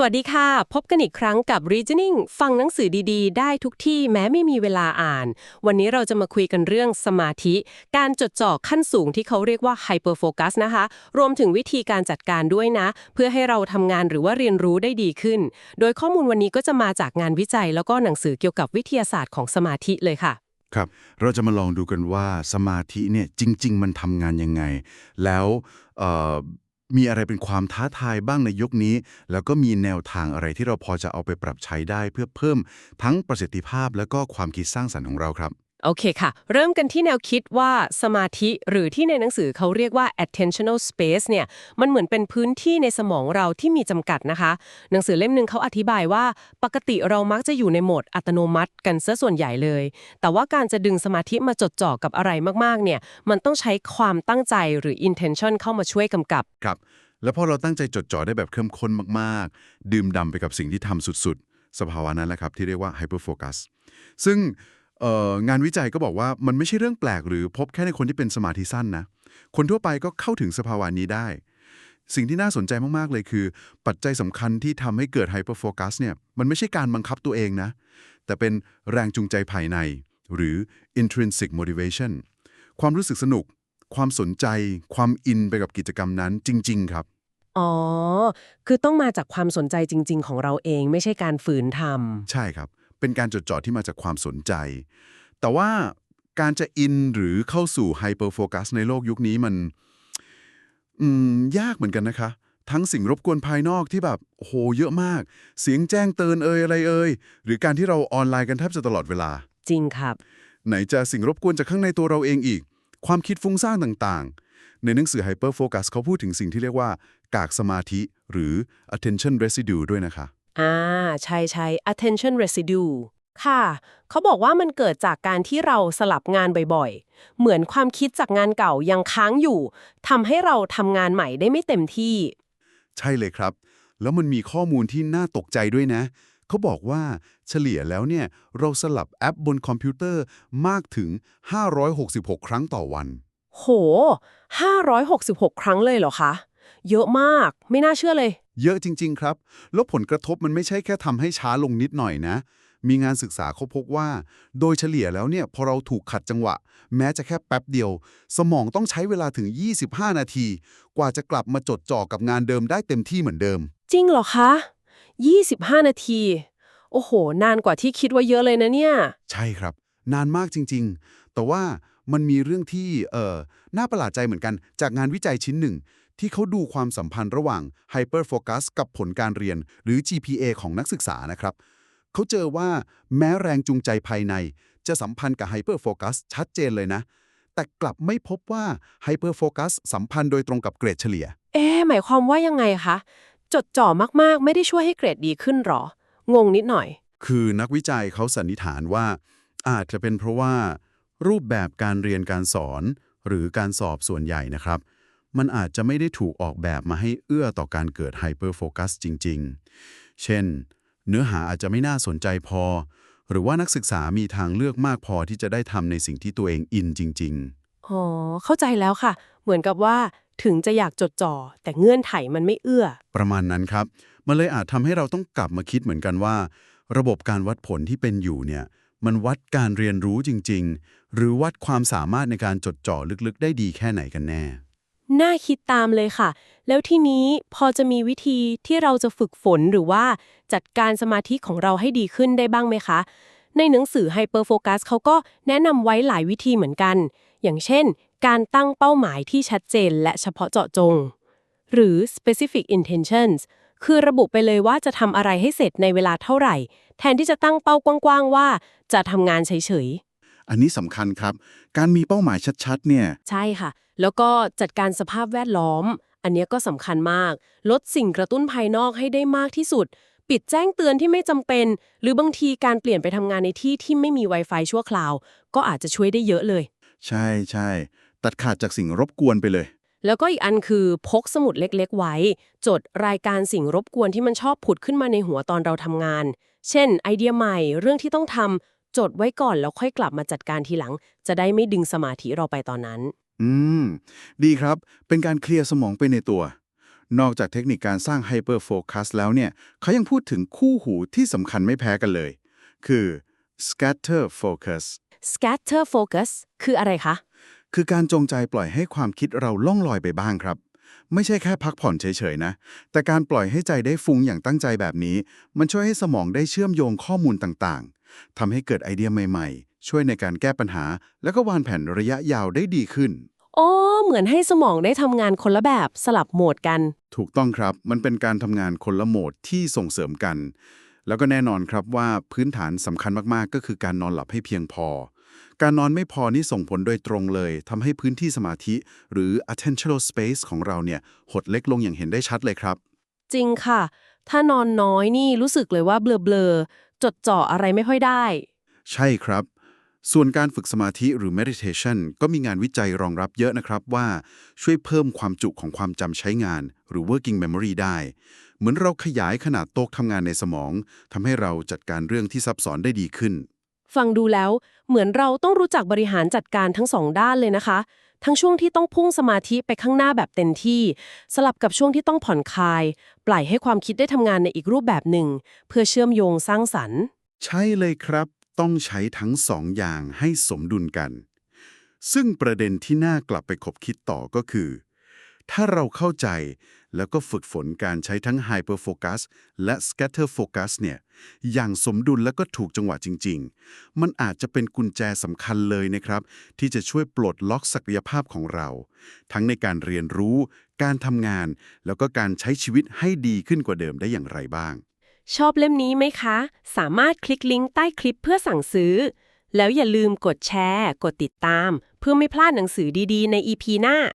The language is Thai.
สวัสดีค่ะ พบกันอีกครั้งกับ Reasoning ฟังหนังสือดีๆ ได้ทุกที่แม้ไม่มีเวลาอ่าน วันนี้เราจะมาคุยกันเรื่องสมาธิ การจดจ่อขั้นสูงที่เขาเรียกว่า Hyper Focus นะคะ รวมถึงวิธีการจัดการด้วยนะ เพื่อให้เราทำงานหรือว่าเรียนรู้ได้ดีขึ้น โดยข้อมูลวันนี้ก็จะมาจากงานวิจัย แล้วก็หนังสือเกี่ยวกับวิทยาศาสตร์ของสมาธิเลยค่ะ ครับ เราจะมาลองดูกันว่าสมาธิเนี่ยจริง ๆ มันทำงานยังไง แล้วเอ่อ มีอะไรเป็นความท้าทายบ้างในยุคนี้ แล้วก็มีแนวทางอะไรที่เราพอจะเอาไปปรับใช้ได้ เพื่อเพิ่มทั้งประสิทธิภาพและก็ความคิดสร้างสรรค์ของเราครับ โอเคค่ะ เริ่มกันที่แนวคิดว่าสมาธิหรือที่ในหนังสือเขาเรียกว่า attentional space เนี่ย มันเหมือนเป็นพื้นที่ในสมองเราที่มีจำกัดนะคะ หนังสือเล่มหนึ่งเขาอธิบายว่า ปกติเรามักจะอยู่ในโหมดอัตโนมัติกันซะส่วนใหญ่เลย แต่ว่าการจะดึงสมาธิมาจดจ่อกับอะไรมากๆ เนี่ย มันต้องใช้ความตั้งใจหรือ intention เข้ามาช่วยกำกับ ครับ แล้วพอเราตั้งใจจดจ่อได้แบบเข้มข้นมากๆ ดื่มด่ำไปกับสิ่งที่ทำสุดๆ สภาวะนั้นแหละครับที่เรียกว่า hyper focus ซึ่ง งานวิจัยก็บอกว่ามันไม่ใช่เรื่องแปลกหรือพบแค่ในคนที่เป็นสมาธิสั้นนะ คนทั่วไปก็เข้าถึงสภาวะนี้ได้ สิ่งที่น่าสนใจมากๆเลยคือ ปัจจัยสำคัญที่ทำให้เกิด hyper focus เนี่ยมันไม่ใช่การบังคับตัวเองนะ แต่เป็นแรงจูงใจภายใน หรือ intrinsic motivation ความรู้สึกสนุก ความสนใจ ความอินไปกับกิจกรรมนั้นจริง ๆ ครับอ๋อ คือต้องมาจากความสนใจจริง ๆ ของเราเองไม่ใช่การฝืนทำ ใช่ครับ เป็นการจดจ่อที่มาจากความสนใจ แต่ว่าการจะอินหรือเข้าสู่ไฮเปอร์โฟกัสในโลกยุคนี้มันอืมยากเหมือนกันนะคะ ทั้งสิ่งรบกวนภายนอกที่แบบโอ้โหเยอะมาก เสียงแจ้งเตือนเอ่ยอะไรเอ่ยหรือการที่เราออนไลน์กันแทบจะตลอดเวลา จริงครับ ไหนจะสิ่งรบกวนจากข้างในตัวเราเองอีก ความคิดฟุ้งซ่านต่างๆ ในหนังสือ Hyper Focus เขาพูดถึงสิ่งที่เรียกว่ากากสมาธิหรือ attention residue ด้วยนะคะ อ่า ใช่ใช่ attention residue ค่ะ เขาบอกว่ามันเกิดจากการที่เราสลับงานบ่อยๆ เหมือนความคิดจากงานเก่ายังค้างอยู่ทำให้เราทำงานใหม่ได้ไม่เต็มที่ ใช่เลยครับ แล้วมันมีข้อมูลที่น่าตกใจด้วยนะ เขาบอกว่าเฉลี่ยแล้วเนี่ย เราสลับแอปบนคอมพิวเตอร์มากถึง 566 ครั้งต่อวัน โห 566 ครั้งเลยเหรอคะ เยอะมาก ไม่น่าเชื่อเลย เยอะจริง ๆ ครับ แล้วผลกระทบมันไม่ใช่แค่ทำให้ช้าลงนิดหน่อยนะ มีงานศึกษาเขาพบว่า โดยเฉลี่ยแล้วเนี่ยพอเราถูกขัดจังหวะ แม้จะแค่แป๊บเดียว สมองต้องใช้เวลาถึง 25 นาที กว่าจะกลับมาจดจ่อกับงานเดิมได้เต็มที่เหมือนเดิม จริงเหรอคะ 25 นาที โอ้โห นานกว่าที่คิดว่าเยอะเลยนะเนี่ย ใช่ครับ นานมากจริง ๆ แต่ว่ามันมีเรื่องที่เอ่อน่าประหลาดใจเหมือนกันจากงานวิจัยชิ้นหนึ่ง ที่เขาดูความสัมพันธ์ระหว่าง Hyper Focus กับผลการเรียน หรือ GPA ของนักศึกษานะครับ เขาเจอว่าแม้แรงจูงใจภายใน จะสัมพันธ์กับ Hyper Focus ชัดเจนเลยนะ แต่กลับไม่พบว่า Hyper Focus สัมพันธ์โดยตรงกับเกรดเฉลี่ย เอ๊ะหมายความว่ายังไงคะ จดจ่อมากๆ ไม่ได้ช่วยให้เกรดดีขึ้นหรอ งงนิดหน่อย คือนักวิจัยเขาสันนิษฐานว่า อาจจะเป็นเพราะว่า รูปแบบการเรียนการสอน หรือการสอบส่วนใหญ่นะครับ มันอาจจะไม่ได้ถูกออกแบบมาให้เอื้อต่อการเกิดไฮเปอร์โฟกัสจริง ๆ เช่น เนื้อหาอาจจะไม่น่าสนใจพอ หรือว่านักศึกษามีทางเลือกมากพอที่จะได้ทำในสิ่งที่ตัวเองอินจริง ๆ อ๋อ เข้าใจแล้วค่ะ เหมือนกับว่าถึงจะอยากจดจ่อ แต่เงื่อนไขมันไม่เอื้อ ประมาณนั้นครับ มันเลยอาจทำให้เราต้องกลับมาคิดเหมือนกันว่า ระบบการวัดผลที่เป็นอยู่เนี่ยมันวัดการเรียนรู้จริง ๆ หรือวัดความสามารถในการจดจ่อลึกๆ ได้ดีแค่ไหนกันแน่ น่าคิดตามเลยค่ะ แล้วทีนี้พอจะมีวิธีที่เราจะฝึกฝนหรือว่าจัดการสมาธิของเราให้ดีขึ้นได้บ้างไหมคะ ในหนังสือ Hyper Focus เขาก็แนะนำไว้หลายวิธีเหมือนกัน อย่างเช่น การตั้งเป้าหมายที่ชัดเจนและเฉพาะเจาะจง หรือ specific intentions คือระบุไปเลยว่าจะทำอะไรให้เสร็จในเวลาเท่าไหร่ แทนที่จะตั้งเป้ากว้างๆว่า จะทำงานเฉยๆ อันนี้สำคัญครับ การมีเป้าหมายชัดๆ เนี่ย ใช่ค่ะ แล้วก็จัดการสภาพแวดล้อม อันเนี้ยก็สำคัญมาก ลดสิ่งกระตุ้นภายนอกให้ได้มากที่สุด ปิดแจ้งเตือนที่ไม่จำเป็น หรือบางทีการเปลี่ยนไปทำงานในที่ที่ไม่มี Wi-Fi ชั่วคราว ก็อาจจะช่วยได้เยอะเลย ใช่ใช่ตัดขาดจากสิ่งรบกวนไปเลย แล้วก็อีกอันคือพกสมุดเล็กๆ ไว้ จดรายการสิ่งรบกวนที่มันชอบผุดขึ้นมาในหัวตอนเราทำงาน เช่น ไอเดียใหม่เรื่องที่ต้องทำ จดไว้ก่อนแล้วค่อยกลับมาจัดการทีหลัง จะได้ไม่ดึงสมาธิเราไปตอนนั้น อืม ดีครับ เป็นการเคลียร์สมองไปในตัว นอกจากเทคนิคการสร้าง Hyper Focus แล้วเนี่ย เขายังพูดถึงคู่หูที่สำคัญไม่แพ้กันเลย คือ Scatter Focus scatter focus คืออะไรคะ คือการจงใจปล่อยให้ความคิดเราล่องลอยไปบ้างครับ ไม่ใช่แค่พักผ่อนเฉยๆนะ แต่การปล่อยให้ใจได้ฟุ้งอย่างตั้งใจแบบนี้ มันช่วยให้สมองได้เชื่อมโยงข้อมูลต่างๆ ทำให้เกิดไอเดียใหม่ๆ ช่วยในการแก้ปัญหา แล้วก็วางแผนระยะยาวได้ดีขึ้น อ๋อ เหมือนให้สมองได้ทำงานคนละแบบสลับโหมดกัน ถูกต้องครับ มันเป็นการทำงานคนละโหมดที่ส่งเสริมกัน แล้วก็แน่นอนครับว่าพื้นฐานสำคัญมากๆ ก็คือการนอนหลับให้เพียงพอ การนอนไม่พอนี่ส่งผลโดยตรงเลยทำให้พื้นที่สมาธิ หรือ attentional space ของเราเนี่ยหดเล็กลงอย่างเห็นได้ชัดเลยครับ จริงค่ะ ถ้านอนน้อยนี่รู้สึกเลยว่าเบลอๆ จดจ่ออะไรไม่ค่อยได้ ใช่ครับ ส่วนการฝึกสมาธิหรือ meditation ก็มีงานวิจัยรองรับเยอะนะครับว่าช่วยเพิ่มความจุของความจำใช้งาน หรือ working memory ได้ เหมือนเราขยายขนาดโต๊ะทำงานในสมองทำให้เราจัดการเรื่องที่ซับซ้อนได้ดีขึ้น ฟังดูแล้วเหมือนเราต้องรู้จักบริหารจัดการทั้งสองด้านเลยนะคะ ทั้งช่วงที่ต้องพุ่งสมาธิไปข้างหน้าแบบเต็มที่ สลับกับช่วงที่ต้องผ่อนคลาย ปล่อยให้ความคิดได้ทำงานในอีกรูปแบบหนึ่ง เพื่อเชื่อมโยงสร้างสรรค์ ใช่เลยครับ ต้องใช้ทั้งสองอย่างให้สมดุลกัน ซึ่งประเด็นที่น่ากลับไปคบคิดต่อก็คือ ถ้าเราเข้าใจ แล้วก็ฝึกฝนการใช้ทั้ง Hyper Focus และ Scatter Focus เนี่ยอย่างสมดุลแล้วก็ถูกจังหวะจริง ๆ มันอาจจะเป็นกุญแจสำคัญเลยนะครับ ที่จะช่วยปลดล็อกศักยภาพของเรา ทั้งในการเรียนรู้ การทำงาน แล้วก็การใช้ชีวิตให้ดีขึ้นกว่าเดิมได้อย่างไรบ้าง ชอบเล่มนี้ไหมคะ สามารถคลิกลิงก์ใต้คลิปเพื่อสั่งซื้อ แล้วอย่าลืมกดแชร์ กดติดตาม เพื่อไม่พลาดหนังสือดีๆ ใน EP หน้า